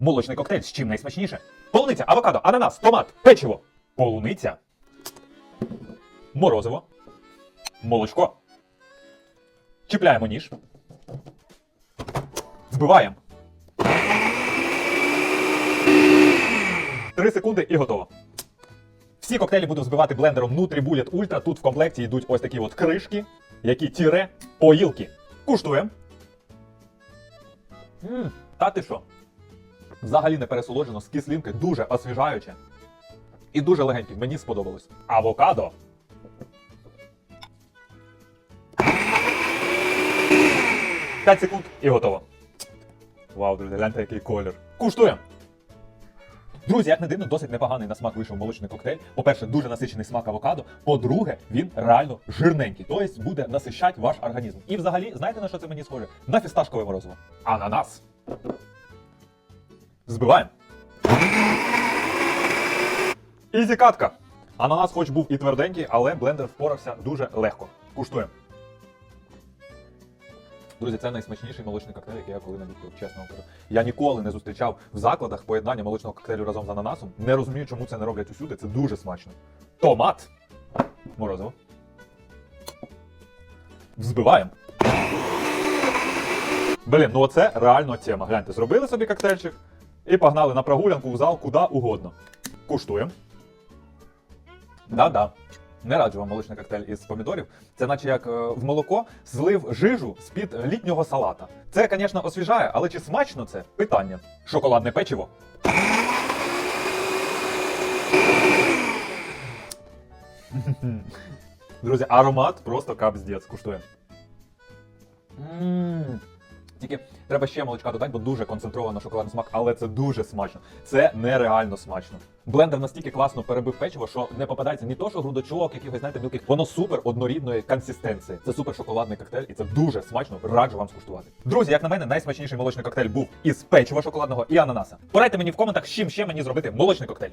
Молочний коктейль з чим найсмачніше? Полуниця, авокадо, ананас, томат, печиво. Полуниця. Морозиво. Молочко. Чіпляємо ніж. Збиваємо. Три секунди і готово. Всі коктейлі буду збивати блендером NutriBullet Ultra. Тут в комплекті йдуть ось такі от кришки, які тіре поїлки. Куштуємо. Та ти що? Взагалі не пересолоджено з кислинки, дуже освіжаюче. І дуже легенький. Мені сподобалось. Авокадо. П'ять секунд і готово. Вау, друзі, гляньте, який колір. Куштуємо. Друзі, як не дивно, досить непоганий на смак вийшов молочний коктейль. По-перше, дуже насичений смак авокадо. По-друге, він реально жирненький. Тобто буде насищати ваш організм. І взагалі, знаєте на що це мені схоже? На фісташкове морозиво. Ананас. Збиваємо. Ізі катка. Ананас хоч був і тверденький, але блендер впорався дуже легко. Куштуємо. Друзі, це найсмачніший молочний коктейль, який я коли-небудь пив, чесно кажу. Я ніколи не зустрічав в закладах поєднання молочного коктейлю разом з ананасом. Не розумію, чому це не роблять усюди. Це дуже смачно. Томат. Морозиво. Взбиваємо. Блін, ну оце реально тема. Гляньте, зробили собі коктейльчик і погнали на прогулянку в зал куди угодно. Куштуємо. Да-да. Не раджу вам молочний коктейль із помідорів. Це наче як е, в молоко злив жижу з-під літнього салата. Це, звісно, освіжає, але чи смачно це? Питання. Шоколадне печиво. Друзі, аромат просто капздець. Куштуємо. Тільки треба ще молочка додати, бо дуже концентровано шоколадний смак, але це дуже смачно. Це нереально смачно. Блендер настільки класно перебив печиво, що не попадається ні то, що грудочок, якихось знаєте, мілких. Воно супер однорідної консистенції. Це супер шоколадний коктейль, і це дуже смачно. Раджу вам скуштувати. Друзі, як на мене, найсмачніший молочний коктейль був із печива шоколадного і ананаса. Порадьте мені в коментах, з чим ще мені зробити молочний коктейль.